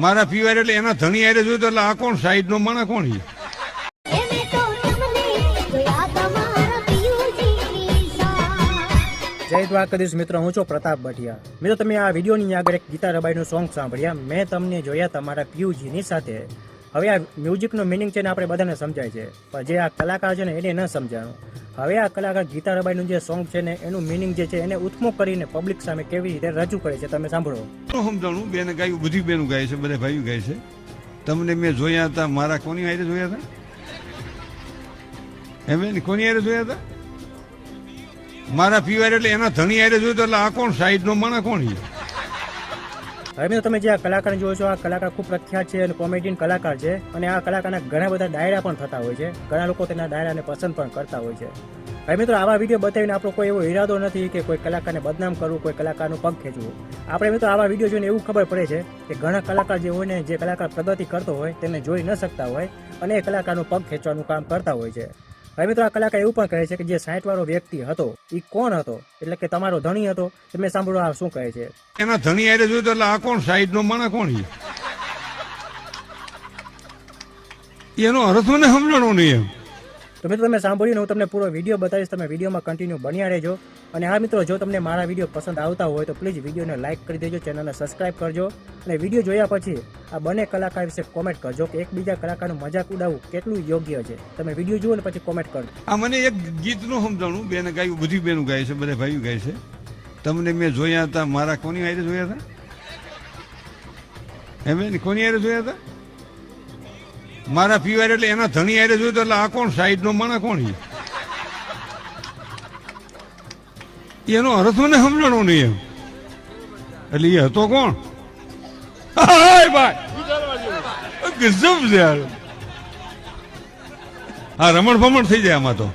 મારા પીવાર એટલે એના ધણી આરે જોયું એટલે આ કોણ સાઈડ નો માણા કોણ છે. જય દ્વારકાધીશ મિત્રો હું છું પ્રતાપ ભટિયા. મિત્રો તમે આ વિડીયોની આગળ એક ગીતા રબાઈનું સોંગ સાંભળ્યા. મેં તમને જોયા તમારા પીયુજીની સાથે. હવે આ મ્યુઝિકનો મિનિંગ છે ને આપણે બધાને સમજાય છે. પણ જે આ કલાકાર છે ને એને ન સમજાણું. હવે આ કલાકાર ગીતા રબાઈનું જે સોંગ છે ને, એનું મિનિંગ જે છે, એને ઉત્મુખ કરીને પબ્લિક સામે કેવી રીતે રજૂ કરે છે, તમે સાંભળો. સમજાણું? બેને ગાયું, બધી બેનું ગાય છે, બધા ભાઈઓ ગાય છે. તમને મેં જોયા હતા, મારા કોની હારે જોયા હતા? એમ કોની હારે જોયા હતા? મારા પીવાર એટલે એના ધણી હારે જોયું એટલે આ કોણ સાઈડ નો માણા કોણ છે? હવે મિત્રો, તમે જે આ કલાકાર જોયો છો, આ કલાકાર ખૂબ પ્રખ્યાત છે અને કોમેડિયન કલાકાર છે અને આ કલાકારના ઘણા બધા ડાયરા પણ થતા હોય છે. ઘણા લોકો તેના ડાયરાને પસંદ પણ કરતા હોય છે. હવે મિત્રો, આવા વીડિયો બતાવીને આપણો કોઈ એવો ઈરાદો નથી કે કોઈ કલાકારને બદનામ કરવું, કોઈ કલાકારનું પગ ખેંચવું. આપણે મિત્રો, આવા વીડિયો જોઈને એવું ખબર પડે છે કે ઘણા કલાકાર જે હોય ને, જે કલાકાર પ્રગતિ કરતો હોય, તેને જોઈ ન શકતા હોય અને એ કલાકારનું પગ ખેંચવાનું કામ કરતા હોય છે. હવે મિત્રો, આ કલાકાર એવું પણ કહે છે કે જે સાઠ વાળો વ્યક્તિ હતો એ કોણ હતો? એટલે કે તમારો ધણી હતો તમે સાંભળો આ શું કહે છે? એના ધણી આરે જોયું એટલે આ કોણ સાઈડ નો માણા કોણ એનો અર્થ મને સમજણો નહીં એમ. તો મિત્રો, તમે સાંભળ્યું હું તમને પૂરો વીડિયો બતાવીશ. તમે વિડીયોમાં કન્ટિન્યુ બન્યા રહેજો. અને હા મિત્રો, જો તમને મારા વીડિયો પસંદ આવતા હોય, તો પ્લીઝ વિડીયોને લાઇક કરી દેજો ચેનલને સબસ્ક્રાઇબ કરજો. અને વીડિયો જોયા પછી આ બંને કલાકાર વિશે કોમેન્ટ કરજો કે એકબીજા કલાકારનું મજાક ઉડાવવું કેટલું યોગ્ય છે. તમે વીડિયો જુઓ ને, પછી કોમેન્ટ કરજો આ મને એક ગીતનું સમજાણું. બેને ગાયું, બધી બેનું ગાય છે, બધા ભાઈઓ ગાય છે. તમને મેં જોયા હતા, મારા કોની હારે જોયા હતા? એમ કોની હારે જોયા હતા? મારા પીવાર એટલે એના ધણી આરે જોયું એટલે આ કોણ સાઈડ નો માણા કોણ એનો અર્થ મને સમજણો નહીં એમ. એટલે એ હતો કોણ? ગજબ છે હા રમણ ભમણ થઈ જાય આમાં તો.